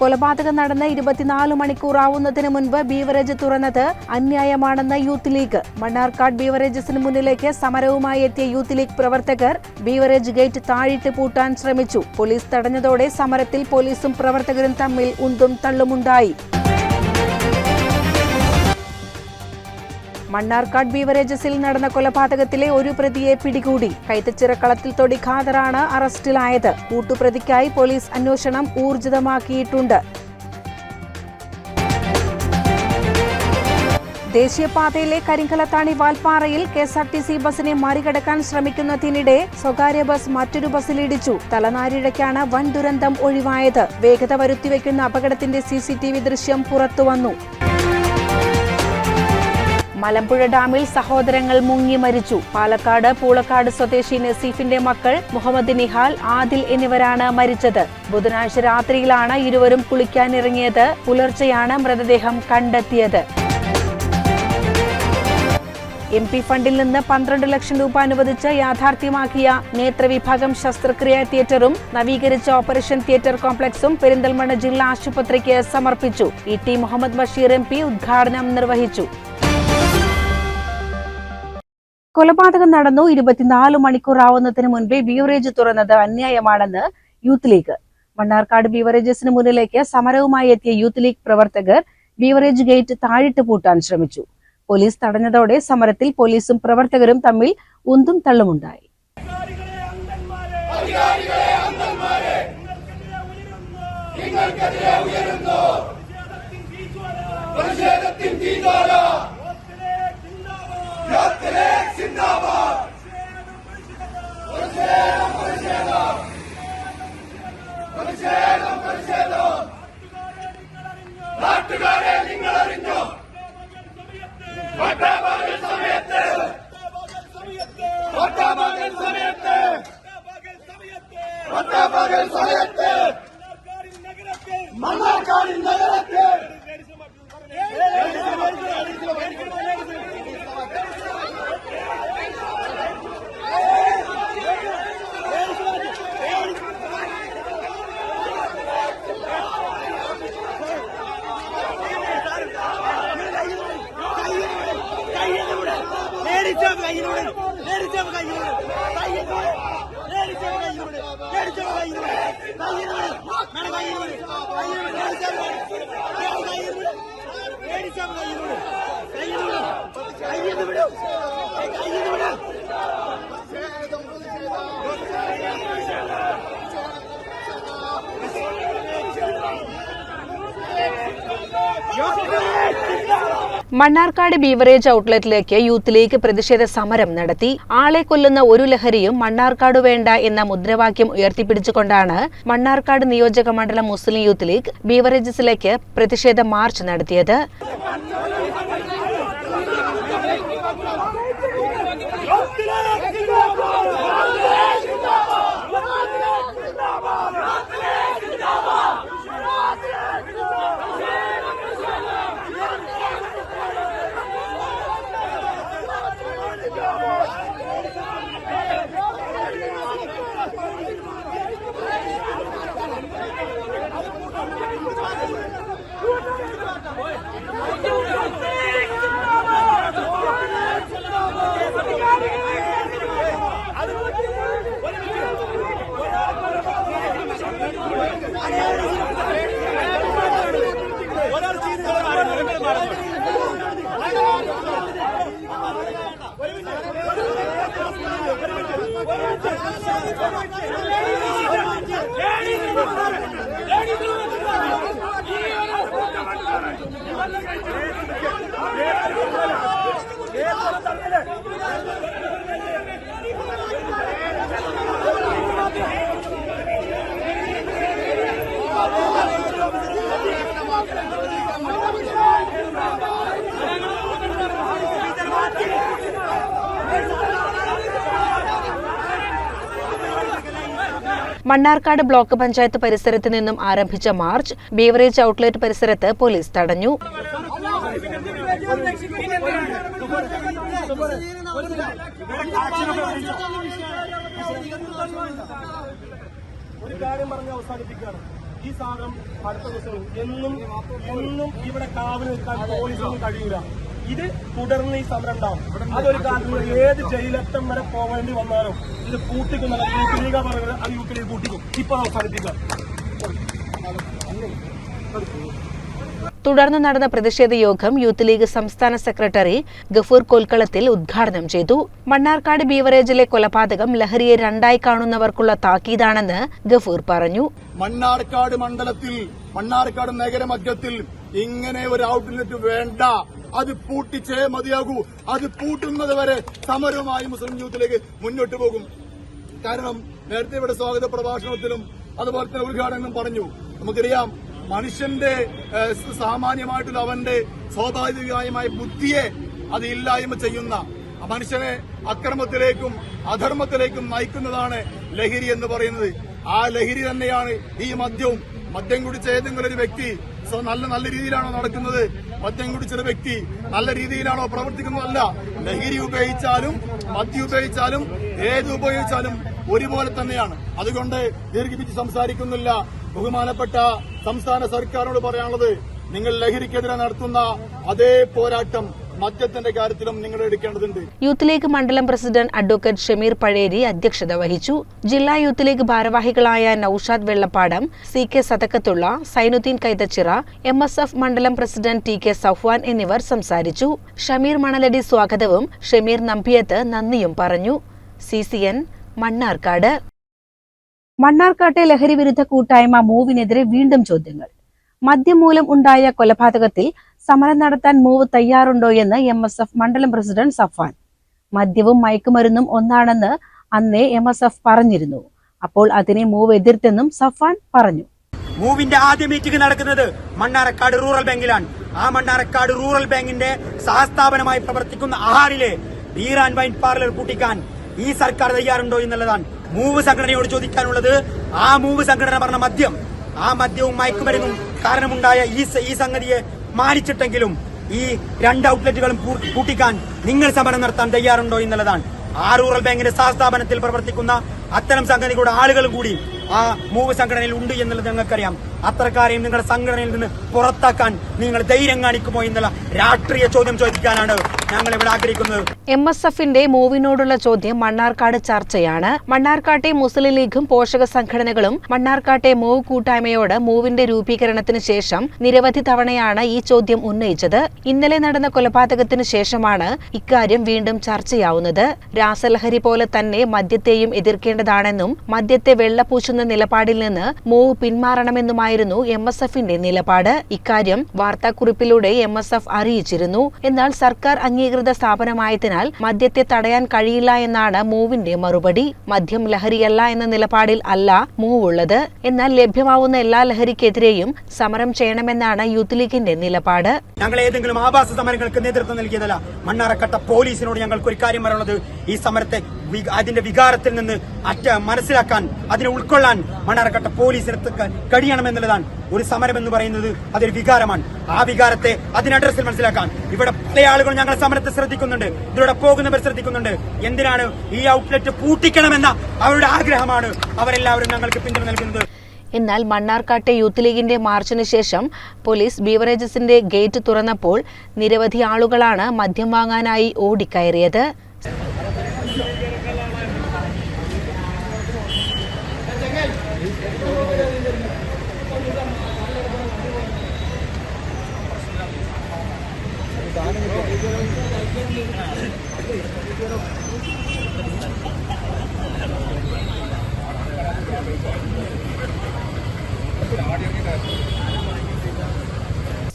കൊലപാതകം നടന്ന് ഇരുപത്തിനാല് മണിക്കൂർ ആവുന്നതിന് മുൻപ് ബീവറേജ് തുറന്നത് അന്യായമാണെന്ന് യൂത്ത് ലീഗ്. മണ്ണാർക്കാട് ബീവറേജസിന് മുന്നിലേക്ക് സമരവുമായി എത്തിയ യൂത്ത് ലീഗ് പ്രവർത്തകർ ബീവറേജ് ഗേറ്റ് താഴിട്ട് പൂട്ടാൻ ശ്രമിച്ചു. പോലീസ് തടഞ്ഞതോടെ സമരത്തിൽ പോലീസും പ്രവർത്തകരും തമ്മിൽ ഉന്തും തള്ളുമുണ്ടായി. മണ്ണാർക്കാട് ബീവറേജസിൽ നടന്ന കൊലപാതകത്തിലെ ഒരു പ്രതിയെ പിടികൂടി. കൈത്തച്ചിറക്കളത്തിൽ തൊടി ഖാദറാണ് അറസ്റ്റിലായത്. കൂട്ടുപ്രതിക്കായി പോലീസ് അന്വേഷണം ഊർജിതമാക്കിയിട്ടുണ്ട്. ദേശീയപാതയിലെ Karinkallathani വാൽപ്പാറയിൽ K S R T C ബസിനെ മറികടക്കാൻ ശ്രമിക്കുന്നതിനിടെ സ്വകാര്യ ബസ് മറ്റൊരു ബസ്സിലിടിച്ചു തലനാരിഴയ്ക്കാണ് വൻ ദുരന്തം ഒഴിവായത്. വേഗത വരുത്തിവെക്കുന്ന അപകടത്തിന്റെ സിസിടിവി ദൃശ്യം പുറത്തുവന്നു. മലമ്പുഴ ഡാമിൽ സഹോദരങ്ങൾ മുങ്ങി മരിച്ചു. പാലക്കാട് പൂളക്കാട് സ്വദേശി നസീഫിന്റെ മക്കൾ മുഹമ്മദ് നിഹാൽ ആദിൽ എന്നിവരാണ് മരിച്ചത്. ബുധനാഴ്ച രാത്രിയിലാണ് ഇരുവരും കുളിക്കാനിറങ്ങിയത്. പുലർച്ചെയാണ് മൃതദേഹം കണ്ടെത്തിയത്. എം പി ഫണ്ടിൽ നിന്ന് പന്ത്രണ്ട് ലക്ഷം രൂപ അനുവദിച്ച് യാഥാർത്ഥ്യമാക്കിയ നേത്രവിഭാഗം ശസ്ത്രക്രിയാ തിയേറ്ററും നവീകരിച്ച ഓപ്പറേഷൻ തിയേറ്റർ കോംപ്ലക്സും പെരിന്തൽമണ്ണ ജില്ലാ ആശുപത്രിക്ക് സമർപ്പിച്ചു. E T Muhammad Basheer M P ഉദ്ഘാടനം നിർവഹിച്ചു. കൊലപാതകം നടന്നു. ഇരുപത്തിനാല് മണിക്കൂർ ആവുന്നതിന് മുൻപേ ബീവറേജ് തുറന്നത് അന്യായമാണെന്ന് യൂത്ത് ലീഗ്. മണ്ണാർക്കാട് ബീവറേജസിന് മുന്നിലേക്ക് സമരവുമായി എത്തിയ യൂത്ത് ലീഗ് പ്രവർത്തകർ ബീവറേജ് ഗേറ്റ് താഴിട്ട് പൂട്ടാൻ ശ്രമിച്ചു. പോലീസ് തടഞ്ഞതോടെ സമരത്തിൽ പോലീസും പ്രവർത്തകരും തമ്മിൽ ഉന്തും തള്ളുമുണ്ടായി. Morgen, Sonne! கையிருந்து விடு கையிருந்து விடு മണ്ണാർക്കാട് ബീവറേജ് ഔട്ട്ലെറ്റിലേക്ക് യൂത്ത് ലീഗ് പ്രതിഷേധ സമരം നടത്തി. ആളെ കൊല്ലുന്ന ഒരു ലഹരിയും മണ്ണാർക്കാട് വേണ്ട എന്ന മുദ്രാവാക്യം ഉയർത്തിപ്പിടിച്ചുകൊണ്ടാണ് മണ്ണാർക്കാട് നിയോജക മണ്ഡലം മുസ്ലിം യൂത്ത് ലീഗ് ബീവറേജസിലേക്ക് പ്രതിഷേധ മാർച്ച് നടത്തിയത് ും. മണ്ണാർക്കാട് ബ്ലോക്ക് പഞ്ചായത്ത് പരിസരത്ത് നിന്നും ആരംഭിച്ച മാർച്ച് ബീവറേജ് ഔട്ട്ലെറ്റ് പരിസരത്ത് പോലീസ് തടഞ്ഞു. ഒരു കാര്യം അവസാനിപ്പിക്കുകയാണ്. ഈ സാധനം അടുത്ത ദിവസം എന്നും എന്നും ഇവിടെ കാവൽ നിൽക്കാൻ പോലീസിനും കഴിയൂല. ഇത് തുടർന്ന് ഈ സമരം ഉണ്ടാവും. അതൊരു കാലത്ത് ഏത് ജയിലറ്റം വരെ പോകേണ്ടി വന്നാലും ഇത് പൂട്ടിക്കുന്ന യൂത്ത് ലീഗ പറയുന്നത് അത് യൂത്ത് ലീഗ് പൂട്ടിക്കും. ഇപ്പൊ അവസാനിപ്പിക്കാം തുടർന്ന് നടന്ന പ്രതിഷേധ യോഗം യൂത്ത് ലീഗ് സംസ്ഥാന സെക്രട്ടറി ഗഫൂർ കൊൽക്കളത്തിൽ ഉദ്ഘാടനം ചെയ്തു. മണ്ണാർക്കാട് ബീവറേജിലെ കൊലപാതകം ലഹരിയെ രണ്ടായി കാണുന്നവർക്കുള്ള താക്കീതാണെന്ന് ഗഫൂർ പറഞ്ഞു. മണ്ണാർക്കാട് മണ്ഡലത്തിൽ മണ്ണാർക്കാട് നഗരമധ്യത്തിൽ ഇങ്ങനെ ഒരു ഔട്ട്ലെറ്റ് വേണ്ട. അത് പൂട്ടിച്ചേ മതിയാകൂ. അത് പൂട്ടുന്നത് വരെ സമരവുമായി മുസ്ലിം യൂത്തിലേക്ക് മുന്നോട്ട് പോകും. കാരണം നേരത്തെ ഇവിടെ സ്വാഗത പ്രഭാഷണത്തിലും അതുപോലെ തന്നെ ഉദ്ഘാടനം പറഞ്ഞു. നമുക്കറിയാം മനുഷ്യന്റെ സാമാന്യമായിട്ടുള്ള അവന്റെ സ്വാഭാവികമായ ബുദ്ധിയെ അത് ഇല്ലായ്മ ചെയ്യുന്ന മനുഷ്യനെ അക്രമത്തിലേക്കും അധർമ്മത്തിലേക്കും നയിക്കുന്നതാണ് ലഹരി എന്ന് പറയുന്നത്. ആ ലഹരി തന്നെയാണ് ഈ മദ്യവും. മദ്യം കുടിച്ച ഏതെങ്കിലും ഒരു വ്യക്തി നല്ല നല്ല രീതിയിലാണോ നടക്കുന്നത്? മദ്യം കുടിച്ചൊരു വ്യക്തി നല്ല രീതിയിലാണോ പ്രവർത്തിക്കുന്നതല്ല? ലഹരി ഉപയോഗിച്ചാലും മദ്യം ഉപയോഗിച്ചാലും ഏത് ഉപയോഗിച്ചാലും ഒരുപോലെ തന്നെയാണ്. അതുകൊണ്ട് ദീർഘിപ്പിച്ച് സംസാരിക്കുന്നില്ല. ബഹുമാനപ്പെട്ട സംസ്ഥാന സർക്കാരിനോട് പറയാനുള്ളത് നിങ്ങൾ ലഹരിക്കെതിരെ നടത്തുന്ന അതേ പോരാട്ടം മദ്യത്തിന്റെ കാര്യത്തിലും നിങ്ങൾ എടുക്കേണ്ടതുണ്ട്. യൂത്ത് ലീഗ് മണ്ഡലം പ്രസിഡന്റ് അഡ്വക്കേറ്റ് ഷമീർ പഴേരി അധ്യക്ഷത വഹിച്ചു. ജില്ലാ യൂത്ത് ലീഗ് ഭാരവാഹികളായ Noushad Vellappadam C K Sathakkathulla Sainuddeen Kaithachira M S F മണ്ഡലം പ്രസിഡന്റ് ടി കെ സഫ്വാൻ എന്നിവർ സംസാരിച്ചു. ഷമീർ മണലടി സ്വാഗതവും ഷമീർ നമ്പിയത്ത് നന്ദിയും പറഞ്ഞു. C C N Mannarkkad. മണ്ണാർക്കാട്ടെ ലഹരി വിരുദ്ധ കൂട്ടായ്മ മൂവിനെതിരെ വീണ്ടും ചോദ്യങ്ങൾ. മദ്യം ഉണ്ടായ കൊലപാതകത്തിൽ സമരം നടത്താൻ മൂവ് തയ്യാറുണ്ടോ എന്ന് എം എസ് എഫ് മണ്ഡലം പ്രസിഡന്റ് സഫാൻ മദ്യവും മയക്കുമരുന്നും ഒന്നാണെന്ന് അന്നേ എം എസ് എഫ് പറഞ്ഞിരുന്നു. അപ്പോൾ അതിനെ മൂവ് എതിർത്തെന്നും സഫാൻ പറഞ്ഞു. മൂവിന്റെ ആദ്യ മീറ്റിംഗ് നടക്കുന്നത് മണ്ണാരക്കാട് റൂറൽ ബാങ്കിലാണ്. ആ മണ്ണാരക്കാട് റൂറൽ ബാങ്കിന്റെ സഹസ്ഥാപനമായി പ്രവർത്തിക്കുന്ന ആഹാറിലെ ബീർ ആൻഡ് വൈൻ പാർലർ പൂട്ടിക്കാൻ ഈ സർക്കാർ തയ്യാറുണ്ടോ എന്നുള്ളതാണ് മൂവ് സംഘടനയോട് ചോദിക്കാനുള്ളത്. ആ മൂവ് സംഘടന പറഞ്ഞ മദ്യം ആ മദ്യവും മയക്കുമരുന്നും കാരണമുണ്ടായ ഈ ഈ സംഗതിയെ മാനിച്ചിട്ടെങ്കിലും ഈ രണ്ട് ഔട്ട്ലെറ്റുകളും പൂട്ടിക്കാൻ നിങ്ങൾ സമരം നടത്താൻ തയ്യാറുണ്ടോ എന്നുള്ളതാണ്. ആ റൂറൽ ബാങ്കിന്റെ സഹസ്ഥാപനത്തിൽ പ്രവർത്തിക്കുന്ന അത്തരം സംഘടനകളുടെ ആളുകളും കൂടി ആ മൂവ് സംഘടനയിൽ ഉണ്ട് എന്നുള്ളത് ഞങ്ങൾക്കറിയാം. അത്രക്കാരെയും നിങ്ങളുടെ സംഘടനയിൽ നിന്ന് പുറത്താക്കാൻ നിങ്ങൾ ധൈര്യം കാണിക്കുമോ എന്നുള്ള രാഷ്ട്രീയ ചോദ്യം ചോദിക്കാനാണ് ഞങ്ങൾ ഇവിടെ ആഗ്രഹിക്കുന്നത്. എം എസ് എഫിന്റെ മൂവിനോടുള്ള ചോദ്യം മണ്ണാർക്കാട് ചർച്ചയാണ്. മണ്ണാർക്കാട്ടെ മുസ്ലിം ലീഗും പോഷക സംഘടനകളും മണ്ണാർക്കാട്ടെ മൂവ് കൂട്ടായ്മയോട് മൂവിന്റെ രൂപീകരണത്തിന് ശേഷം നിരവധി തവണയാണ് ഈ ചോദ്യം ഉന്നയിച്ചത്. ഇന്നലെ നടന്ന കൊലപാതകത്തിന് ശേഷമാണ് ഇക്കാര്യം വീണ്ടും ചർച്ചയാവുന്നത്. രാസലഹരി പോലെ തന്നെ മദ്യത്തെയും എതിർക്കേണ്ടതാണെന്നും മദ്യത്തെ വെള്ളപൂശുന്ന നിലപാടിൽ നിന്ന് മൂവ് പിന്മാറണമെന്നുമായിരുന്നു എം എസ് എഫിന്റെ നിലപാട്. ഇക്കാര്യം വാർത്താക്കുറിപ്പിലൂടെ എം എസ് എഫ് അറിയിച്ചിരുന്നു. എന്നാൽ സർക്കാർ അംഗീകൃത സ്ഥാപനമായതിനാൽ മദ്യത്തെ തടയാൻ കഴിയില്ല എന്നാണ് മൂവിന്റെ മറുപടി. മദ്യം ലഹരിയല്ല എന്ന നിലപാടിൽ അല്ല മൂവ് ഉള്ളത് എന്നാൽ ലഭ്യമാവുന്ന എല്ലാ ലഹരിക്കെതിരെയും സമരം ചെയ്യണമെന്നാണ് യൂത്ത് ലീഗിന്റെ നിലപാട്. ഞങ്ങൾ ഏതെങ്കിലും ആഭാസ സമരങ്ങൾക്ക് നേതൃത്വം നൽകിയതല്ല. മണ്ണാറക്കട്ട പോലീസിനോട് ഞങ്ങൾക്ക് ഒരു കാര്യം പറയുന്നത് ഈ സമരത്തെ അതിന്റെ വികാരത്തിൽ നിന്ന് അറ്റ മനസ്സിലാക്കാൻ അതിനെ ഉൾക്കൊള്ളാൻ മണ്ണാറക്കട്ട പോലീസിന് കഴിയണമെന്നുള്ളതാണ് ഒരു സമരം എന്ന് പറയുന്നത് അതൊരു വികാരമാണ്. ആ വികാരത്തെ അതിന് അഡ്രസ്സിൽ മനസ്സിലാക്കാൻ. ഇവിടെ പല ആളുകൾ ഞങ്ങൾ സമരത്തെ ശ്രദ്ധിക്കുന്നുണ്ട്. ഇതിലൂടെ പോകുന്നവർ ശ്രദ്ധിക്കുന്നുണ്ട്. എന്തിനാണ് ഈ ഔട്ട്ലെറ്റ് പൂട്ടിക്കണമെന്ന അവരുടെ ആഗ്രഹമാണ് അവരെല്ലാവരും ഞങ്ങൾക്ക് പിന്തുണ നൽകുന്നത്. എന്നാൽ മണ്ണാർക്കാട്ടെ യൂത്ത് ലീഗിന്റെ മാർച്ചിന് ശേഷം പോലീസ് ബീവറേജസിന്റെ ഗേറ്റ് തുറന്നപ്പോൾ നിരവധി ആളുകളാണ് മദ്യം വാങ്ങാനായി ഓടിക്കയറിയത്.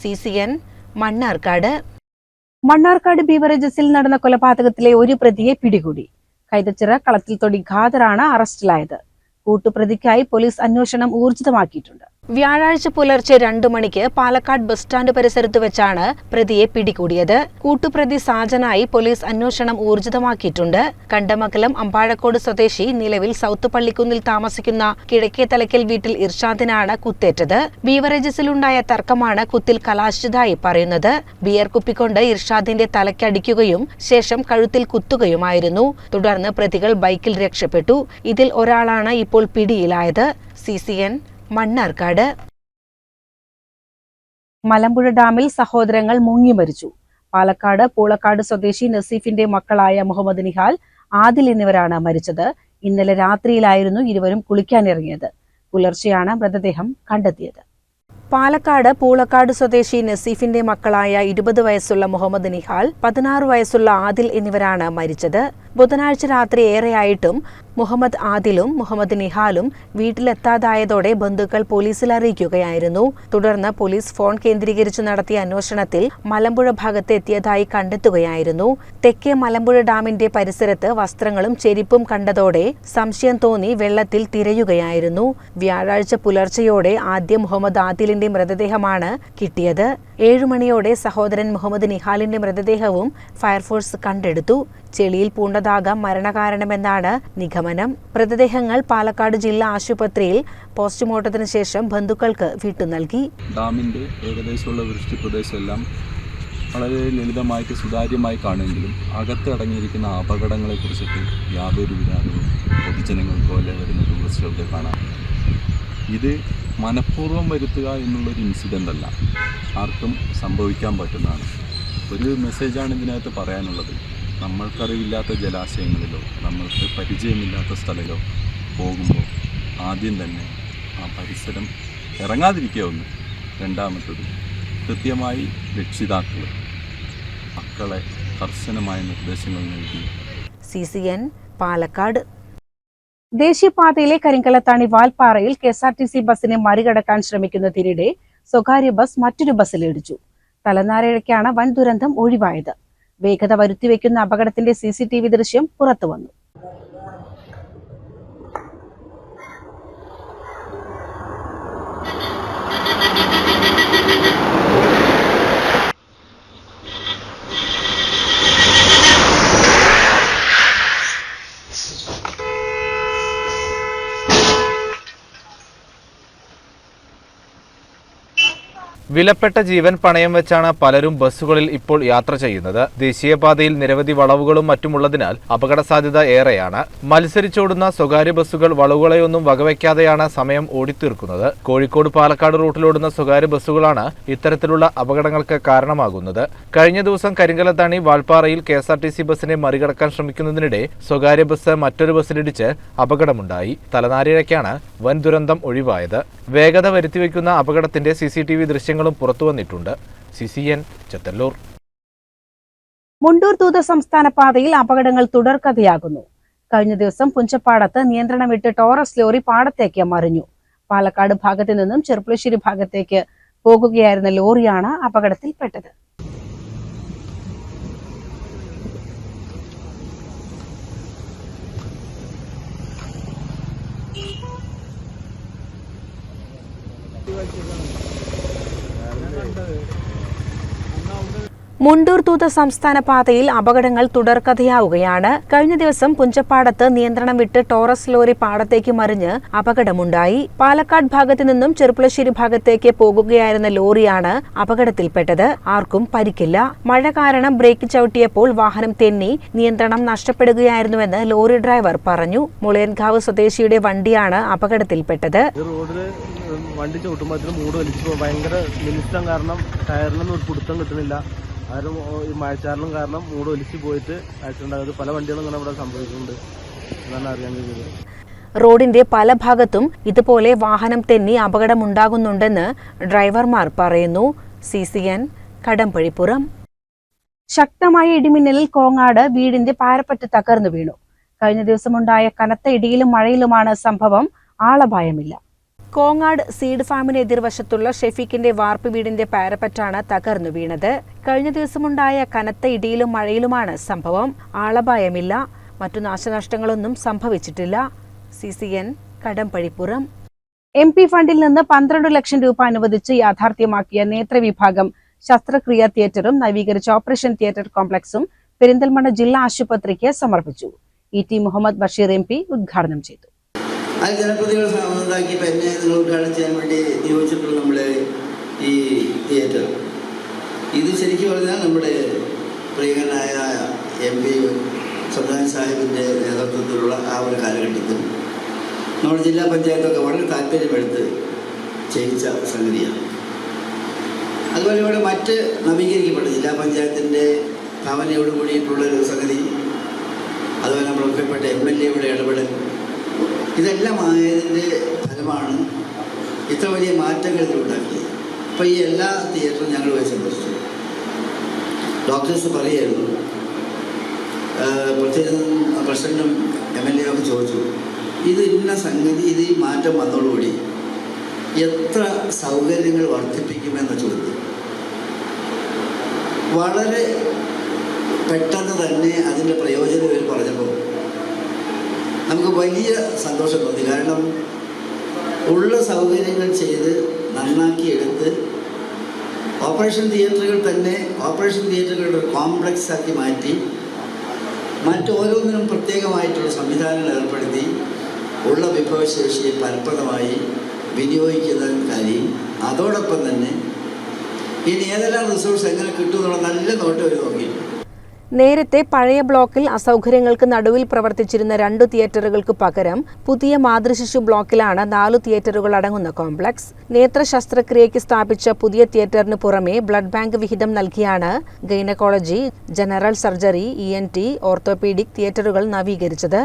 C C N Mannarkkad. Mannarkkad ബീവറേജസിൽ നടന്ന കൊലപാതകത്തിലെ ഒരു പ്രതിയെ പിടികൂടി. കൈതച്ചിറ കളത്തിൽ തൊടി ഖാദറാണ് അറസ്റ്റിലായത്. കൂട്ടുപ്രതിക്കായി പോലീസ് അന്വേഷണം ഊർജിതമാക്കിയിട്ടുണ്ട്. വ്യാഴാഴ്ച പുലർച്ചെ രണ്ടു മണിക്ക് പാലക്കാട് ബസ് സ്റ്റാൻഡ് പരിസരത്ത് വെച്ചാണ് പ്രതിയെ പിടികൂടിയത്. കൂട്ടുപ്രതി സാജനായി പോലീസ് അന്വേഷണം ഊർജിതമാക്കിയിട്ടുണ്ട്. കണ്ടമക്കലം അമ്പാഴക്കോട് സ്വദേശി നിലവിൽ സൗത്ത് പള്ളിക്കുന്നിൽ താമസിക്കുന്ന കിഴക്കേ തലക്കൽ വീട്ടിൽ ഇർഷാദിനാണ് കുത്തേറ്റത്. ബീവറേജസിലുണ്ടായ തർക്കമാണ് കുത്തിൽ കലാശിച്ചതായി പറയുന്നത്. ബിയർ കുപ്പിക്കൊണ്ട് ഇർഷാദിന്റെ തലയ്ക്കടിക്കുകയും ശേഷം കഴുത്തിൽ കുത്തുകയുമായിരുന്നു. തുടർന്ന് പ്രതികൾ ബൈക്കിൽ രക്ഷപ്പെട്ടു. ഇതിൽ ഒരാളാണ് ഇപ്പോൾ പിടിയിലായത്. C C N Mannarkkad. Malampuzha ഡാമിൽ സഹോദരങ്ങൾ മുങ്ങി മരിച്ചു. പാലക്കാട് പൂളക്കാട് സ്വദേശി നസീഫിന്റെ മക്കളായ മുഹമ്മദ് നിഹാൽ ആദിൽ എന്നിവരാണ് മരിച്ചത്. ഇന്നലെ രാത്രിയിലായിരുന്നു ഇരുവരും കുളിക്കാനിറങ്ങിയത്. പുലർച്ചെയാണ് മൃതദേഹം കണ്ടെത്തിയത്. പാലക്കാട് പൂളക്കാട് സ്വദേശി നസീഫിന്റെ മക്കളായ ഇരുപത് വയസ്സുള്ള മുഹമ്മദ് നിഹാൽ പതിനാറ് വയസ്സുള്ള ആദിൽ എന്നിവരാണ് മരിച്ചത്. ബുധനാഴ്ച രാത്രി ഏറെയായിട്ടും മുഹമ്മദ് ആദിലും മുഹമ്മദ് നിഹാലും വീട്ടിലെത്താതായതോടെ ബന്ധുക്കൾ പോലീസിൽ അറിയിക്കുകയായിരുന്നു. തുടർന്ന് പോലീസ് ഫോൺ കേന്ദ്രീകരിച്ച് നടത്തിയ അന്വേഷണത്തിൽ മലമ്പുഴ ഭാഗത്ത് എത്തിയതായി കണ്ടെത്തുകയായിരുന്നു. തെക്കേ മലമ്പുഴ ഡാമിന്റെ പരിസരത്ത് വസ്ത്രങ്ങളും ചെരിപ്പും കണ്ടതോടെ സംശയം തോന്നി വെള്ളത്തിൽ തിരയുകയായിരുന്നു. വ്യാഴാഴ്ച പുലർച്ചെയോടെ ആദ്യം മുഹമ്മദ് ആദിലിന്റെ മൃതദേഹമാണ് കിട്ടിയത്. ഏഴുമണിയോടെ സഹോദരൻ മുഹമ്മദ് നിഹാലിന്റെ മൃതദേഹവും ഫയർഫോഴ്സ് കണ്ടെടുത്തു. ചെളിയിൽ പൂണ്ടതാകാം മരണകാരണമെന്നാണ് നിഗമനം. മൃതദേഹങ്ങൾ പാലക്കാട് ജില്ലാ ആശുപത്രിയിൽ പോസ്റ്റ്മോർട്ടത്തിന് ശേഷം ബന്ധുക്കൾക്ക് വിട്ടു നൽകി. ഡാമിന്റെ ഏകദേശമുള്ള വൃഷ്ടി പ്രദേശമെല്ലാം വളരെ ലളിതമായിട്ട് സുതാര്യമായി കാണുമെങ്കിലും അകത്ത് അടങ്ങിയിരിക്കുന്ന അപകടങ്ങളെക്കുറിച്ചിട്ട് യാതൊരു വിധാനവും പൊതുജനങ്ങൾക്കോ അല്ലെ വരുന്ന ടൂറിസ്റ്റുകൾക്ക് കാണാം. ഇത് മനഃപൂർവം വരുത്തുക എന്നുള്ളൊരു ഇൻസിഡന്റ് അല്ല. ആർക്കും സംഭവിക്കാൻ പറ്റുന്നതാണ്. ഒരു മെസ്സേജാണ് ഇതിനകത്ത് പറയാനുള്ളത്. നമ്മൾക്കറിവില്ലാത്ത ജലാശയങ്ങളിലോ നമ്മൾക്ക് പരിചയമില്ലാത്ത സ്ഥലമോ പോകുമ്പോൾ ആദ്യം തന്നെ ആ പരിസരം ഇറങ്ങാതിരിക്കുക ഒന്ന് രണ്ടാമത്തത് കൃത്യമായി രക്ഷിതാക്കൾ മക്കളെ കർശനമായ നിർദ്ദേശങ്ങൾ നൽകി. C C N Palakkad. ദേശീയപാതയിലെ Karinkallathani വാൽപ്പാറയിൽ K S R T C ബസിനെ മറികടക്കാൻ ശ്രമിക്കുന്നതിനിടെ സ്വകാര്യ ബസ് മറ്റൊരു ബസ്സിലിടിച്ചു ഇടിച്ചു. തലനാരിഴയ്ക്കാണ് വൻ ദുരന്തം ഒഴിവായത്. വേഗത വരുത്തിവെക്കുന്ന അപകടത്തിന്റെ സി സി ടി വി ദൃശ്യം പുറത്തുവന്നു. വിലപ്പെട്ട ജീവൻ പണയം വെച്ചാണ് പലരും ബസ്സുകളിൽ ഇപ്പോൾ യാത്ര ചെയ്യുന്നത്. ദേശീയപാതയിൽ നിരവധി വളവുകളും മറ്റുമുള്ളതിനാൽ അപകട സാധ്യത ഏറെയാണ്. മത്സരിച്ചോടുന്ന സ്വകാര്യ ബസ്സുകൾ വളവുകളെയൊന്നും വകവയ്ക്കാതെയാണ് സമയം ഓടിത്തീർക്കുന്നത്. കോഴിക്കോട് പാലക്കാട് റൂട്ടിലോടുന്ന സ്വകാര്യ ബസ്സുകളാണ് ഇത്തരത്തിലുള്ള അപകടങ്ങൾക്ക് കാരണമാകുന്നത്. കഴിഞ്ഞ ദിവസം Karinkallathani വാൽപ്പാറയിൽ K S R T C ബസ്സിനെ മറികടക്കാൻ ശ്രമിക്കുന്നതിനിടെ സ്വകാര്യ ബസ് മറ്റൊരു ബസ്സിലിടിച്ച് അപകടമുണ്ടായി. തലനാരിഴയ്ക്കാണ് വൻ ദുരന്തം ഒഴിവായത്. വേഗത വരുത്തിവെക്കുന്ന അപകടത്തിന്റെ സി സി ടി വി ദൃശ്യങ്ങളും പുറത്തുവന്നിട്ടുണ്ട് C C N Chethallur. Mundur Thootha സംസ്ഥാന പാതയിൽ അപകടങ്ങൾ തുടർക്കഥയാകുന്നു. കഴിഞ്ഞ ദിവസം പുഞ്ചപ്പാടത്ത് നിയന്ത്രണം വിട്ട് ടോറസ് ലോറി പാടത്തേക്ക് മറിഞ്ഞു. പാലക്കാട് ഭാഗത്തു നിന്നും ചെറുപ്പുളശ്ശേരി ഭാഗത്തേക്ക് പോകുകയായിരുന്ന ലോറിയാണ് അപകടത്തിൽപ്പെട്ടത്. മുണ്ടൂർ തൂത്ത സംസ്ഥാന പാതയിൽ അപകടങ്ങൾ തുടർക്കഥയാവുകയാണ്. കഴിഞ്ഞ ദിവസം പുഞ്ചപ്പാടത്ത് നിയന്ത്രണം വിട്ട് ടോറസ് ലോറി പാടത്തേക്ക് മറിഞ്ഞ് അപകടമുണ്ടായി. പാലക്കാട് ഭാഗത്തു നിന്നും ചെറുപ്പുളശ്ശേരി ഭാഗത്തേക്ക് പോകുകയായിരുന്ന ലോറിയാണ് അപകടത്തിൽപ്പെട്ടത്. ആർക്കും പരിക്കില്ല. മഴ കാരണം ബ്രേക്ക് ചവിട്ടിയപ്പോൾ വാഹനം തെന്നി നിയന്ത്രണം നഷ്ടപ്പെടുകയായിരുന്നുവെന്ന് ലോറി ഡ്രൈവർ പറഞ്ഞു. മുളയൻകാവ് സ്വദേശിയുടെ വണ്ടിയാണ് അപകടത്തിൽപ്പെട്ടത്. വണ്ടി ചവിട്ടുമ്പോൾ മൂട് വലിച്ചു ഭയങ്കര നിമിഷം കാരണം ടയറിനൊന്നും ഒരു പിടുത്തം കിട്ടുന്നില്ല. ആരും ഈ മഴച്ചാറിനും കാരണം മൂട് ഒലിച്ചു പോയിട്ട് ആക്സിഡന്റ് ആയത് പല വണ്ടികളും ഇങ്ങനെ ഇവിടെ സംഭവിക്കുന്നുണ്ട്. എന്നാണ് അറിയാൻ കഴിഞ്ഞത്. റോഡിന്റെ പല ഭാഗത്തും ഇതുപോലെ വാഹനം തെന്നി അപകടമുണ്ടാകുന്നുണ്ടെന്ന് ഡ്രൈവർമാർ പറയുന്നു. C C N Kadambazhipuram. ശക്തമായ ഇടിമിന്നലിൽ കോങ്ങാട് വീടിന്റെ പാരപ്പറ്റ് തകർന്നു വീണു. കഴിഞ്ഞ ദിവസമുണ്ടായ കനത്ത ഇടിയിലും മഴയിലുമാണ് സംഭവം. ആളപായമില്ല. കോങ്ങാട് സീഡ് ഫാമിന് എതിർവശത്തുള്ള ഷെഫീഖിന്റെ വാർപ്പ് വീടിന്റെ പാരപ്പറ്റാണ് തകർന്നു വീണത്. കഴിഞ്ഞ ദിവസമുണ്ടായ കനത്ത ഇടിയിലും മഴയിലുമാണ് സംഭവം. ആളപായമില്ല. മറ്റു നാശനഷ്ടങ്ങളൊന്നും സംഭവിച്ചിട്ടില്ല. C C N Kadambazhipuram. M P ഫണ്ടിൽ നിന്ന് പന്ത്രണ്ട് ലക്ഷം രൂപ അനുവദിച്ച് യാഥാർത്ഥ്യമാക്കിയ നേത്രവിഭാഗം ശസ്ത്രക്രിയ തിയേറ്ററും നവീകരിച്ച ഓപ്പറേഷൻ തിയേറ്റർ കോംപ്ലക്സും പെരിന്തൽമണ്ണ ജില്ലാ ആശുപത്രിക്ക് സമർപ്പിച്ചു. E T Muhammad Basheer M P ഉദ്ഘാടനം ചെയ്തു. അത് ജനപ്രതികൾ ഉണ്ടാക്കി പിന്നെ നിങ്ങൾ ഉദ്ഘാടനം ചെയ്യാൻ വേണ്ടി നിയോഗിച്ചിട്ടുള്ള നമ്മുടെ ഈ തിയേറ്റർ ഇത് ശരിക്കും പറഞ്ഞാൽ നമ്മുടെ പ്രിയകനായ എം പി സുൽത്താൻ സാഹിബിന്റെ നേതൃത്വത്തിലുള്ള ആ ഒരു കാലഘട്ടത്തിൽ നമ്മുടെ ജില്ലാ പഞ്ചായത്തൊക്കെ വളരെ താല്പര്യമെടുത്ത് ചെയ്യിച്ച സംഗതിയാണ്. അതുപോലെ ഇവിടെ മറ്റ് നവീകരിക്കപ്പെട്ട. ജില്ലാ പഞ്ചായത്തിന്റെ ഭാവനയോട് കൂടിയിട്ടുള്ളൊരു സംഗതി. അതുപോലെ നമ്മൾ ഒക്കെപ്പെട്ട എം എൽ എയുടെ ഇടപെടൽ. ഇതെല്ലാം ആയതിന്റെ ഫലമാണ് ഇത്ര വലിയ മാറ്റങ്ങൾ ഇതിലുണ്ടാക്കിയത് അപ്പോൾ ഈ എല്ലാ തിയേറ്ററും ഞങ്ങൾ പോയി സന്ദർശിച്ചു. ഡോക്ടേഴ്സ് പറയായിരുന്നു പ്രത്യേകം പ്രസിഡന്റും എം എൽ എ ഒക്കെ ചോദിച്ചു ഇത് ഇന്ന സംഗതി ഇത് ഈ മാറ്റം വന്നതോടുകൂടി എത്ര സൗകര്യങ്ങൾ വർദ്ധിപ്പിക്കുമെന്ന ചോദ്യം. വളരെ പെട്ടെന്ന് തന്നെ അതിന്റെ പ്രയോജനം ഇവർ പറഞ്ഞപ്പോൾ നമുക്ക് വലിയ സന്തോഷം തോന്നി കാരണം ഉള്ള സൗകര്യങ്ങൾ ചെയ്ത് നന്നാക്കി എടുത്ത് ഓപ്പറേഷൻ തിയേറ്ററുകൾ തന്നെ ഓപ്പറേഷൻ തിയേറ്ററുകളുടെ കോംപ്ലക്സ് ആക്കി മാറ്റി മറ്റോരോന്നിനും പ്രത്യേകമായിട്ടുള്ള സംവിധാനങ്ങൾ ഏർപ്പെടുത്തി ഉള്ള വിഭവശേഷിയെ ഫലപ്രദമായി വിനിയോഗിക്കുന്ന കാര്യം അതോടൊപ്പം തന്നെ ഇനി ഏതെല്ലാം റിസോഴ്സ് എങ്ങനെ കിട്ടുമെന്നുള്ള നല്ല നോട്ടം ഒരു നോക്കിയിട്ടുണ്ട്. നേരത്തെ പഴയ ബ്ലോക്കിൽ അസൗകര്യങ്ങൾക്ക് നടുവിൽ പ്രവർത്തിച്ചിരുന്ന രണ്ടു തിയേറ്ററുകൾക്ക് പകരം പുതിയ മാതൃശിശു ബ്ലോക്കിലാണ് നാലു തിയേറ്ററുകൾ അടങ്ങുന്ന കോംപ്ലക്സ്. നേത്ര ശസ്ത്രക്രിയയ്ക്ക് സ്ഥാപിച്ച പുതിയ തിയേറ്ററിന് പുറമെ ബ്ലഡ് ബാങ്ക് വിഹിതം നൽകിയാണ് gynaecology general surgery E N T orthopaedic തിയേറ്ററുകൾ നവീകരിച്ചത്.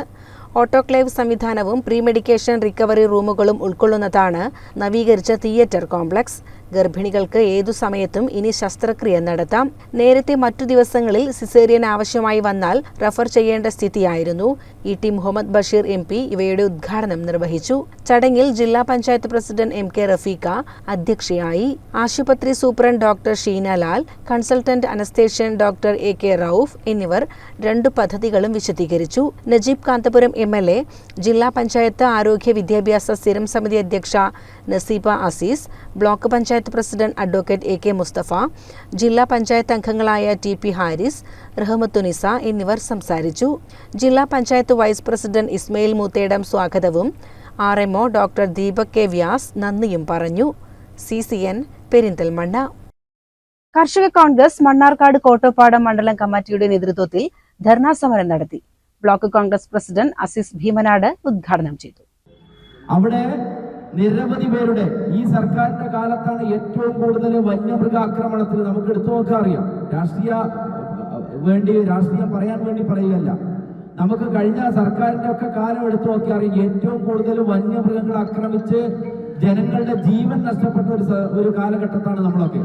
ഓട്ടോക്ലേവ് സംവിധാനവും പ്രീമെഡിക്കേഷൻ റിക്കവറി റൂമുകളും ഉൾക്കൊള്ളുന്നതാണ് നവീകരിച്ച തിയേറ്റർ കോംപ്ലക്സ്. ഗർഭിണികൾക്ക് ഏതു സമയത്തും ഇനി ശസ്ത്രക്രിയ നടത്താം. നേരത്തെ മറ്റു ദിവസങ്ങളിൽ സിസേറിയൻ ആവശ്യമായി വന്നാൽ റഫർ ചെയ്യേണ്ട സ്ഥിതിയായിരുന്നു. E T Muhammad Basheer M P ഇവയുടെ ഉദ്ഘാടനം നിർവഹിച്ചു. ചടങ്ങിൽ ജില്ലാ panchayat president M K Rafeeqa അധ്യക്ഷയായി ആശുപത്രി superintendent doctor Sheena Lal consultant അനസ്തേഷ്യൻ doctor A K Rauf എന്നിവർ രണ്ടു പദ്ധതികളും വിശദീകരിച്ചു. Najeeb Kanthapuram M L A ജില്ലാ പഞ്ചായത്ത് ആരോഗ്യ വിദ്യാഭ്യാസ സ്ഥിരം സമിതി അധ്യക്ഷ Naseeba Azeez block panchayat president advocate A K Musthafa ജില്ലാ പഞ്ചായത്ത് അംഗങ്ങളായ ടി പി ഹാരിസ് റഹ്മത്തുനിസ എന്നിവർ സംസാരിച്ചു. ജില്ലാ പഞ്ചായത്ത് വൈസ് പ്രസിഡന്റ് ഇസ്മയിൽ മൂത്തേടം സ്വാഗതവും. R MO doctor Deepak K Vyas നന്ദിയും പറഞ്ഞു. C C N Perinthalmanna. കർഷക കോൺഗ്രസ് മണ്ണാർക്കാട് കോട്ടപ്പാടം മണ്ഡലം കമ്മിറ്റിയുടെ നേതൃത്വത്തിൽ ധർണാ സമരം നടത്തി. ബ്ലോക്ക് കോൺഗ്രസ് പ്രസിഡന്റ് അസീസ് ഭീമനാട് ഉദ്ഘാടനം ചെയ്തു. അവിടെ നിരവധി പേരുടെ ഈ സർക്കാരിന്റെ കാലത്താണ് ഏറ്റവും കൂടുതൽ വന്യമൃഗാക്രമണത്തിൽ നമുക്ക് എടുത്തു നോക്കാൻ അറിയാം. രാഷ്ട്രീയ വേണ്ടി രാഷ്ട്രീയം പറയാൻ വേണ്ടി പറയുകയല്ല. നമുക്ക് കഴിഞ്ഞ സർക്കാരിന്റെ ഒക്കെ കാലം എടുത്തു നോക്കി അറിയാം ഏറ്റവും കൂടുതൽ വന്യമൃഗങ്ങൾ ആക്രമിച്ച് ജനങ്ങളുടെ ജീവൻ നഷ്ടപ്പെട്ട ഒരു ഒരു കാലഘട്ടത്താണ് നമ്മളൊക്കെ.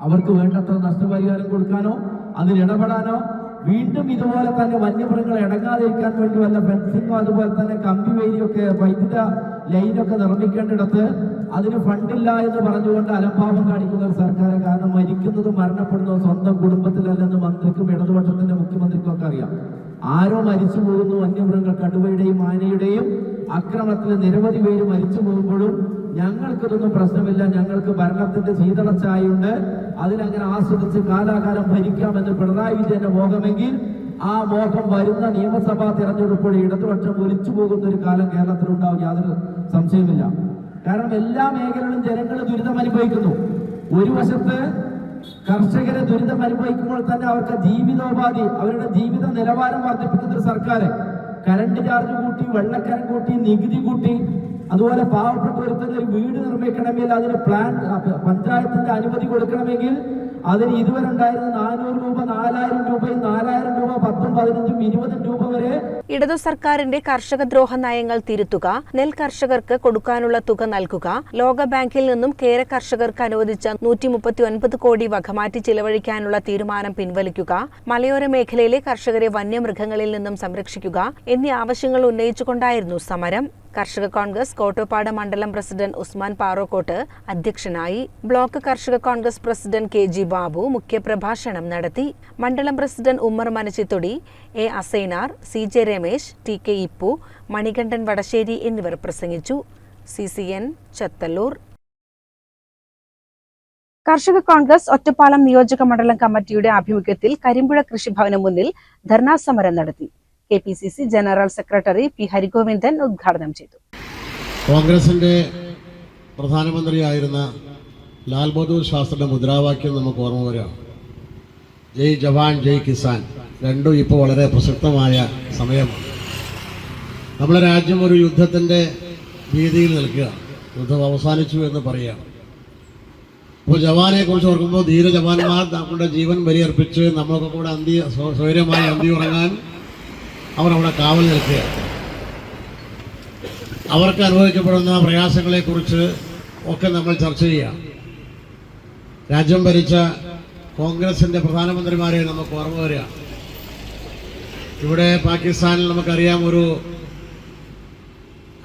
അവർക്ക് വേണ്ടത്ര നഷ്ടപരിഹാരം കൊടുക്കാനോ അതിൽ ഇടപെടാനോ വീണ്ടും ഇതുപോലെ തന്നെ വന്യമൃഗങ്ങൾ ഇടങ്ങാതിരിക്കാൻ വേണ്ടി വല്ല ഫെൻസിങ്ങോ അതുപോലെ തന്നെ കമ്പി വേലിയൊക്കെ വൈദ്യുത ലൈനൊക്കെ നിർമ്മിക്കേണ്ടിടത്ത് അതിന് ഫണ്ടില്ല എന്ന് പറഞ്ഞുകൊണ്ട് അലംഭാവം കാണിക്കുന്ന ഒരു സർക്കാർ കാരണം മരിക്കുന്നതും മരണപ്പെടുന്നതും സ്വന്തം കുടുംബത്തിലല്ലെന്ന് മന്ത്രിക്കും ഇടതുപക്ഷത്തിന്റെ മുഖ്യമന്ത്രിക്കും ഒക്കെ അറിയാം. ആരോ മരിച്ചു പോകുന്നു വന്യമൃഗങ്ങൾ കടുവയുടെയും ആനയുടെയും അക്രമത്തിൽ നിരവധി പേര് മരിച്ചു പോകുമ്പോഴും ഞങ്ങൾക്കിതൊന്നും പ്രശ്നമില്ല ഞങ്ങൾക്ക് ഭരണത്തിന്റെ ശീതളച്ചായുണ്ട് അതിലങ്ങനെ ആസ്വദിച്ച് കാലാകാലം ഭരിക്കാമെന്ന് പിണറായി വിജയന്റെ മോഹമെങ്കിൽ ആ മോഹം വരുന്ന നിയമസഭാ തെരഞ്ഞെടുപ്പോടെ ഇടതുപക്ഷം ഒലിച്ചു പോകുന്ന ഒരു കാലം കേരളത്തിലുണ്ടാവും. യാതൊരു സംശയമില്ല കാരണം എല്ലാ മേഖലകളും ജനങ്ങൾ ദുരിതം അനുഭവിക്കുന്നു. ഒരു വശത്ത് കർഷകരെ ദുരിതം അനുഭവിക്കുമ്പോൾ തന്നെ അവർക്ക് ജീവിതോപാധി അവരുടെ ജീവിത നിലവാരം വർദ്ധിപ്പിക്കുന്ന ഒരു സർക്കാർ കരണ്ട് ചാർജ് കൂട്ടി വെള്ളക്കരം കൂട്ടി നികുതി കൂട്ടി അതുപോലെ പാവപ്പെട്ടവർക്ക് ഒരു വീട് നിർമ്മിക്കണമെങ്കിൽ അതിന് പ്ലാൻ പഞ്ചായത്തിന്റെ അനുമതി കൊടുക്കണമെങ്കിൽ അതിന് ഇതുവരെ ഉണ്ടായിരുന്ന നാനൂറ് രൂപ നാലായിരം രൂപയും നാലായിരം രൂപ പത്തും പതിനഞ്ചും ഇരുപതും രൂപ വരെ ഇടതു സർക്കാരിന്റെ കർഷക ദ്രോഹ നയങ്ങൾ തിരുത്തുക നെൽ കർഷകർക്ക് കൊടുക്കാനുള്ള തുക നൽകുക ലോക ബാങ്കിൽ നിന്നും കേര കർഷകർക്ക് അനുവദിച്ച നൂറ്റി മുപ്പത്തി ഒൻപത് കോടി വകമാറ്റി ചിലവഴിക്കാനുള്ള തീരുമാനം പിൻവലിക്കുക മലയോര മേഖലയിലെ കർഷകരെ വന്യമൃഗങ്ങളിൽ നിന്നും സംരക്ഷിക്കുക എന്നീ ആവശ്യങ്ങൾ ഉന്നയിച്ചുകൊണ്ടായിരുന്നു സമരം. കർഷക കോൺഗ്രസ് കോട്ടോപ്പാട് മണ്ഡലം പ്രസിഡന്റ് ഉസ്മാൻ പാറോക്കോട്ട് അധ്യക്ഷനായി ബ്ലോക്ക് കർഷക Congress president K G Babu മുഖ്യപ്രഭാഷണം നടത്തി. മണ്ഡലം president Ummer Manachithodi A Asainar C J Ramesh T K Ippu Manikandan Vadasseri എന്നിവർ പ്രസംഗിച്ചു. C C N Chethallur. കർഷക കോൺഗ്രസ് ഒറ്റപ്പാലം നിയോജക മണ്ഡലം കമ്മിറ്റിയുടെ ആഭിമുഖ്യത്തിൽ കരിമ്പുഴ കൃഷിഭവന് മുന്നിൽ ധർണാ സമരം നടത്തി. K P C C general secretary P Harigovindan ഉദ്ഘാടനം ചെയ്തു. കോൺഗ്രസിന്റെ പ്രധാനമന്ത്രിയായിരുന്ന ലാൽ ബഹദൂർ ശാസ്ത്രിയുടെ മുദ്രാവാക്യം നമുക്ക് ഓർമ്മ വരാം ജയ് ജവാൻ ജയ് കിസാൻ രണ്ടും ഇപ്പോൾ വളരെ പ്രസക്തമായ സമയമാണ്. നമ്മുടെ രാജ്യം ഒരു യുദ്ധത്തിന്റെ ഭീതിയിൽ നിൽക്കുക യുദ്ധം അവസാനിച്ചു എന്ന് പറയാം അപ്പോൾ ജവാനെ കുറിച്ച് ഓർക്കുമ്പോൾ ധീര ജവാന്മാർ നമ്മുടെ ജീവൻ ബലിയർപ്പിച്ച് നമ്മളൊക്കെ കൂടെ അന്തി സ്വൈര്യമായി അന്തി ഉറങ്ങാൻ അവർ അവിടെ കാവൽ നിൽക്കുകയാണ് അവർക്ക് അനുഭവിക്കപ്പെടുന്ന പ്രയാസങ്ങളെക്കുറിച്ച് ഒക്കെ നമ്മൾ ചർച്ച ചെയ്യാം. രാജ്യം ഭരിച്ച കോൺഗ്രസിന്റെ പ്രധാനമന്ത്രിമാരെ നമുക്ക് ഓർമ്മ വരികയാണ് ഇവിടെ പാകിസ്ഥാനിൽ നമുക്കറിയാം ഒരു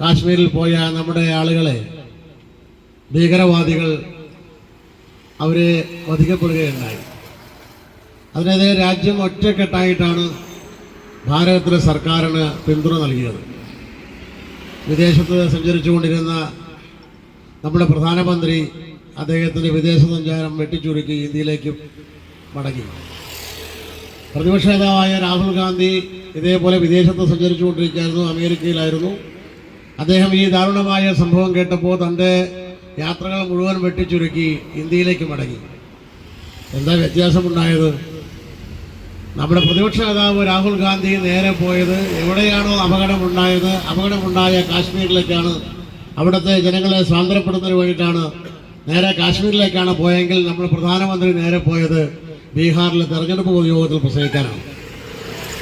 കാശ്മീരിൽ പോയ നമ്മുടെ ആളുകളെ ഭീകരവാദികൾ അവരെ വധിക്കപ്പെടുകയുണ്ടായി. അതിനെതിരെ രാജ്യം ഒറ്റക്കെട്ടായിട്ടാണ് ഭാരതത്തിലെ സർക്കാരിന് പിന്തുണ നൽകിയത്. വിദേശത്ത് സഞ്ചരിച്ചുകൊണ്ടിരുന്ന നമ്മുടെ പ്രധാനമന്ത്രി അദ്ദേഹത്തിന്റെ വിദേശ സഞ്ചാരം വെട്ടിച്ചുരുക്കി ഇന്ത്യയിലേക്ക് മടങ്ങി. പ്രതിപക്ഷ നേതാവായ രാഹുൽ ഗാന്ധി ഇതേപോലെ വിദേശത്ത് സഞ്ചരിച്ചുകൊണ്ടിരിക്കുകയായിരുന്നു അമേരിക്കയിലായിരുന്നു. അദ്ദേഹം ഈ ദാരുണമായ സംഭവം കേട്ടപ്പോൾ തന്റെ യാത്രകൾ മുഴുവൻ വെട്ടിച്ചുരുക്കി ഇന്ത്യയിലേക്ക് മടങ്ങി. എന്താ വ്യത്യാസമുണ്ടായത്? നമ്മുടെ പ്രതിപക്ഷ നേതാവ് രാഹുൽ ഗാന്ധി നേരെ പോയത് എവിടെയാണോ അപകടമുണ്ടായത് അപകടമുണ്ടായ കാശ്മീരിലേക്കാണ്. അവിടുത്തെ ജനങ്ങളെ സ്വാതന്ത്ര്യപ്പെടുന്നതിന് വേണ്ടിയിട്ടാണ് നേരെ കാശ്മീരിലേക്കാണ് പോയെങ്കിൽ നമ്മൾ പ്രധാനമന്ത്രി നേരെ പോയത് ബീഹാറിലെ തെരഞ്ഞെടുപ്പ് പൊതുയോഗത്തിൽ പ്രസംഗിക്കാനാണ്.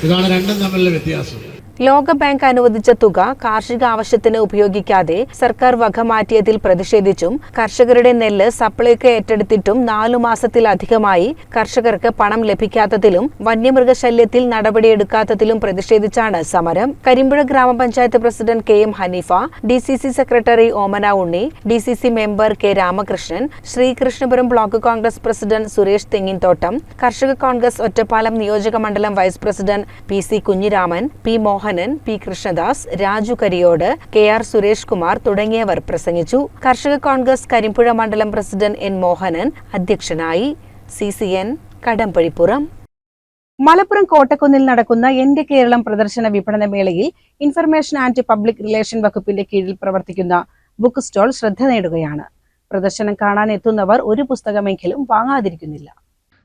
ഇതാണ് രണ്ടും തമ്മിലുള്ള വ്യത്യാസം. ലോകബാങ്ക് അനുവദിച്ച തുക കാർഷിക ആവശ്യത്തിന് ഉപയോഗിക്കാതെ സർക്കാർ വക മാറ്റിയതിൽ പ്രതിഷേധിച്ചും കർഷകരുടെ നെല്ല് സപ്ലൈക്ക് ഏറ്റെടുത്തിട്ടും നാലു മാസത്തിലധികമായി കർഷകർക്ക് പണം ലഭിക്കാത്തതിലും വന്യമൃഗശല്യത്തിൽ നടപടിയെടുക്കാത്തതിലും പ്രതിഷേധിച്ചാണ് സമരം. കരിമ്പുഴ ഗ്രാമപഞ്ചായത്ത് president K M Haneefa D C C secretary Omana Unni D C C member K Ramakrishnan Sreekrishnapuram block Congress president Suresh Thenginthottam കർഷക കോൺഗ്രസ് ഒറ്റപ്പാലം നിയോജക മണ്ഡലം vice president P C Kunhiraman P Mohanan P Krishnadas Raju Kariyod K R Suresh Kumar തുടങ്ങിയവർ പ്രസംഗിച്ചു. കർഷക കോൺഗ്രസ് കരിമ്പുഴ മണ്ഡലം president N Mohanan അധ്യക്ഷനായി. C C N Kadambazhipuram. Malappuram കോട്ടക്കുന്നിൽ നടക്കുന്ന എന്റെ കേരളം പ്രദർശന വിപണന മേളയിൽ ഇൻഫർമേഷൻ ആൻഡ് പബ്ലിക് റിലേഷൻ വകുപ്പിന്റെ കീഴിൽ പ്രവർത്തിക്കുന്ന ബുക്ക് സ്റ്റോൾ ശ്രദ്ധ നേടുകയാണ്. പ്രദർശനം കാണാൻ എത്തുന്നവർ ഒരു പുസ്തകമെങ്കിലും വാങ്ങാതിരിക്കുന്നില്ല.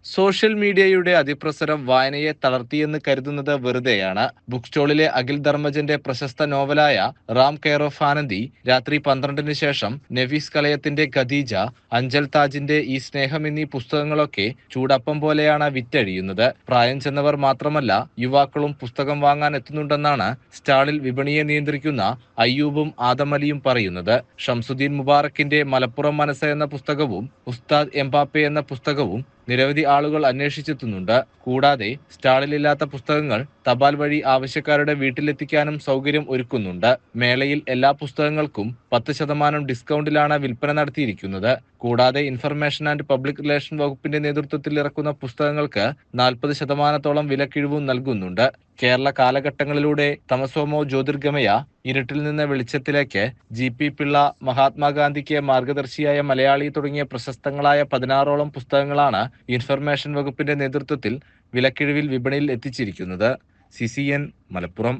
സോഷ്യൽ മീഡിയയുടെ അതിപ്രസരം വായനയെ തളർത്തിയെന്ന് കരുതുന്നത് വെറുതെയാണ്. ബുക്ക് സ്റ്റോളിലെ അഖിൽ ധർമ്മജന്റെ പ്രശസ്ത നോവലായ റാം കെയർ ഓഫ് ആനന്ദി രാത്രി പന്ത്രണ്ടിന് ശേഷം നഫീസ് കലയത്തിന്റെ ഖദീജ അഞ്ചൽ താജിന്റെ ഈ സ്നേഹം എന്നീ പുസ്തകങ്ങളൊക്കെ ചൂടപ്പം പോലെയാണ് വിറ്റഴിയുന്നത്. പ്രായം ചെന്നവർ മാത്രമല്ല യുവാക്കളും പുസ്തകം വാങ്ങാൻ എത്തുന്നുണ്ടെന്നാണ് സ്റ്റാളിൽ വിപണിയെ നിയന്ത്രിക്കുന്ന അയ്യൂബും ആദമലിയും പറയുന്നത്. ഷംസുദ്ദീൻ മുബാറക്കിന്റെ മലപ്പുറം മനസ്സ് എന്ന പുസ്തകവും ഉസ്താദ് എംബാപ്പെ എന്ന പുസ്തകവും നിരവധി ആളുകൾ അന്വേഷിച്ചെത്തുന്നുണ്ട്. കൂടാതെ സ്റ്റാളിലില്ലാത്ത പുസ്തകങ്ങൾ തപാൽ വഴി ആവശ്യക്കാരുടെ വീട്ടിലെത്തിക്കാനും സൗകര്യം ഒരുക്കുന്നുണ്ട്. മേളയിൽ എല്ലാ പുസ്തകങ്ങൾക്കും പത്ത് ശതമാനം ഡിസ്കൗണ്ടിലാണ് വിൽപ്പന നടത്തിയിരിക്കുന്നത്. കൂടാതെ ഇൻഫർമേഷൻ ആൻഡ് പബ്ലിക് റിലേഷൻ വകുപ്പിന്റെ നേതൃത്വത്തിൽ ഇറക്കുന്ന പുസ്തകങ്ങൾക്ക് നാൽപ്പത് ശതമാനത്തോളം വിലക്കിഴിവും നൽകുന്നുണ്ട്. കേരള കാലഘട്ടങ്ങളിലൂടെ തമസോമോ ജ്യോതിർഗമയ ഇരുട്ടിൽ നിന്ന് വെളിച്ചത്തിലേക്ക് ജി പി പിള്ള മഹാത്മാഗാന്ധിക്ക് മാർഗദർശിയായ മലയാളി തുടങ്ങിയ പ്രശസ്തങ്ങളായ പതിനാറോളം പുസ്തകങ്ങളാണ് ഇൻഫർമേഷൻ വകുപ്പിന്റെ നേതൃത്വത്തിൽ വിലക്കിഴിവിൽ വിപണിയിൽ എത്തിച്ചിരിക്കുന്നത്. C C N Malappuram.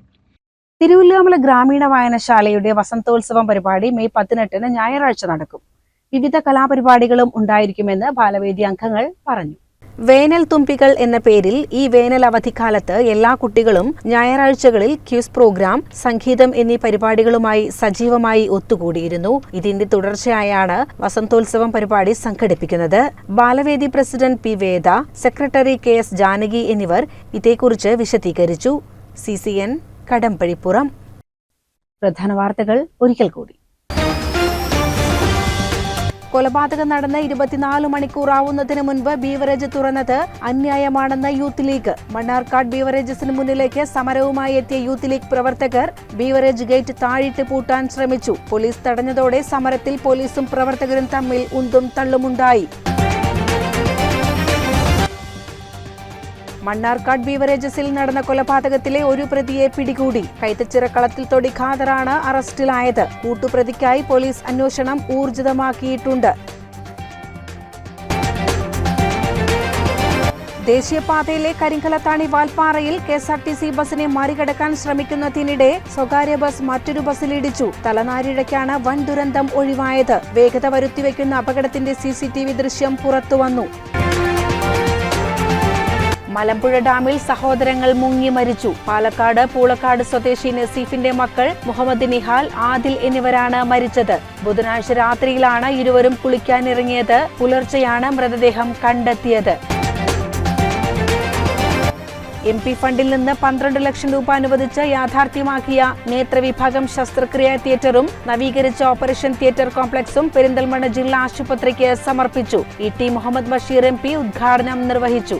Thiruvallamala ഗ്രാമീണ വായനശാലയുടെ വസന്തോത്സവം പരിപാടി മെയ് പതിനെട്ടിന് ഞായറാഴ്ച നടക്കും. വിവിധ കലാപരിപാടികളും ഉണ്ടായിരിക്കുമെന്ന് ബാലവേദി അംഗങ്ങൾ പറഞ്ഞു. വേനൽ തുമ്പികൾ എന്ന പേരിൽ ഈ വേനൽ അവധിക്കാലത്ത് എല്ലാ കുട്ടികളും ഞായറാഴ്ചകളിൽ ക്യൂസ് പ്രോഗ്രാം സംഗീതം എന്നീ പരിപാടികളുമായി സജീവമായി ഒത്തുകൂടിയിരുന്നു. ഇതിന്റെ തുടർച്ചയായാണ് വസന്തോത്സവം പരിപാടി സംഘടിപ്പിക്കുന്നത്. Balavedi president P Veda secretary K S Janaki എന്നിവർ ഇതേക്കുറിച്ച് വിശദീകരിച്ചു. C C N Kadambazhipuram. പ്രധാന വാർത്തകൾ ഒരിക്കൽ കൂടി. കൊലപാതകം നടന്ന് ഇരുപത്തിനാല് മണിക്കൂറാവുന്നതിന് മുൻപ് ബീവറേജ് തുറന്നത് അന്യായമാണെന്ന് യൂത്ത് ലീഗ്. മണ്ണാർക്കാട് ബീവറേജസിന് മുന്നിലേക്ക് സമരവുമായി എത്തിയ യൂത്ത് ലീഗ് പ്രവർത്തകർ ബീവറേജ് ഗേറ്റ് താഴിട്ട് പൂട്ടാൻ ശ്രമിച്ചു. പോലീസ് തടഞ്ഞതോടെ സമരത്തിൽ പോലീസും പ്രവർത്തകരും തമ്മിൽ ഉന്തും തള്ളുമുണ്ടായി. മണ്ണാർക്കാട് ബീവറേജസിൽ നടന്ന കൊലപാതകത്തിലെ ഒരു പ്രതിയെ പിടികൂടി. കൈത്തച്ചിറ കളത്തിൽ തൊടി ഖാദറാണ് അറസ്റ്റിലായത്. കൂട്ടുപ്രതിക്കായി പോലീസ് അന്വേഷണം ഊർജിതമാക്കിയിട്ടുണ്ട്. ദേശീയപാതയിലെ Karinkallathani വാൽപ്പാറയിൽ K S R T C ബസിനെ മറികടക്കാൻ ശ്രമിക്കുന്നതിനിടെ സ്വകാര്യ ബസ് മറ്റൊരു ബസ്സിലിടിച്ചു തലനാരിഴയ്ക്കാണ് വൻ ദുരന്തം ഒഴിവായത്. വേഗത വരുത്തിവെക്കുന്ന അപകടത്തിന്റെ സിസിടിവി ദൃശ്യം പുറത്തുവന്നു. മലമ്പുഴ ഡാമിൽ സഹോദരങ്ങൾ മുങ്ങി മരിച്ചു. പാലക്കാട് പൂളക്കാട് സ്വദേശി നസീഫിന്റെ മക്കൾ മുഹമ്മദ് നിഹാൽ ആദിൽ എന്നിവരാണ് മരിച്ചത്. ബുധനാഴ്ച രാത്രിയിലാണ് ഇരുവരും കുളിക്കാനിറങ്ങിയത്. പുലർച്ചെയാണ് മൃതദേഹം കണ്ടെത്തിയത്. എം പി ഫണ്ടിൽ നിന്ന് പന്ത്രണ്ട് ലക്ഷം രൂപ അനുവദിച്ച് യാഥാർത്ഥ്യമാക്കിയ നേത്രവിഭാഗം ശസ്ത്രക്രിയാ തിയേറ്ററും നവീകരിച്ച ഓപ്പറേഷൻ തിയേറ്റർ കോംപ്ലക്സും പെരിന്തൽമണ്ണ ജില്ലാ ആശുപത്രിക്ക് സമർപ്പിച്ചു. E T Muhammad Basheer M P ഉദ്ഘാടനം നിർവഹിച്ചു.